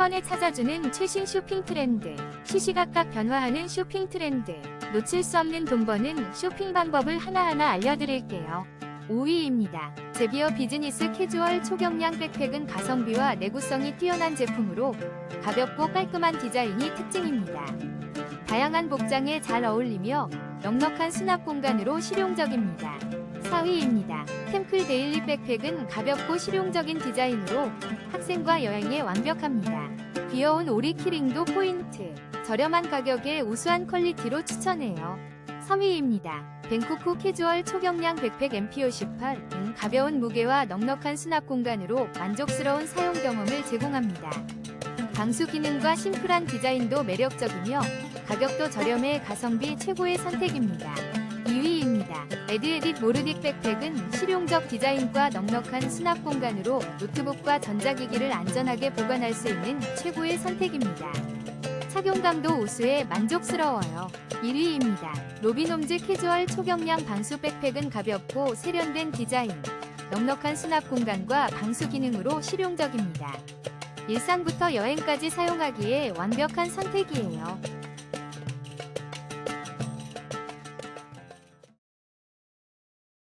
번에 찾아주는 최신 쇼핑 트렌드. 시시각각 변화하는 쇼핑 트렌드. 놓칠 수 없는 돈 버는 쇼핑 방법을 하나하나 알려드릴게요. 5위입니다. 제비어 비즈니스 캐주얼 초경량 백팩은 가성비와 내구성이 뛰어난 제품으로 가볍고 깔끔한 디자인이 특징입니다. 다양한 복장에 잘 어울리며 넉넉한 수납 공간으로 실용적입니다. 4위입니다. 템클 데일리 백팩은 가볍고 실용적인 디자인으로 학생과 여행에 완벽합니다. 귀여운 오리 키링도 포인트. 저렴한 가격에 우수한 퀄리티로 추천해요. 3위입니다. 뱅코쿠 캐주얼 초경량 백팩 MP58은 가벼운 무게와 넉넉한 수납 공간으로 만족스러운 사용 경험을 제공합니다. 방수 기능과 심플한 디자인도 매력적이며 가격도 저렴해 가성비 최고의 선택입니다. 2위입니다. 에드에딧 모르딕 백팩은 실용적 디자인과 넉넉한 수납 공간으로 노트북과 전자기기를 안전하게 보관할 수 있는 최고의 선택입니다. 착용감도 우수해 만족스러워요. 1위입니다. 로비놈즈 캐주얼 초경량 방수 백팩은 가볍고 세련된 디자인, 넉넉한 수납 공간과 방수 기능으로 실용적입니다. 일상부터 여행까지 사용하기에 완벽한 선택이에요.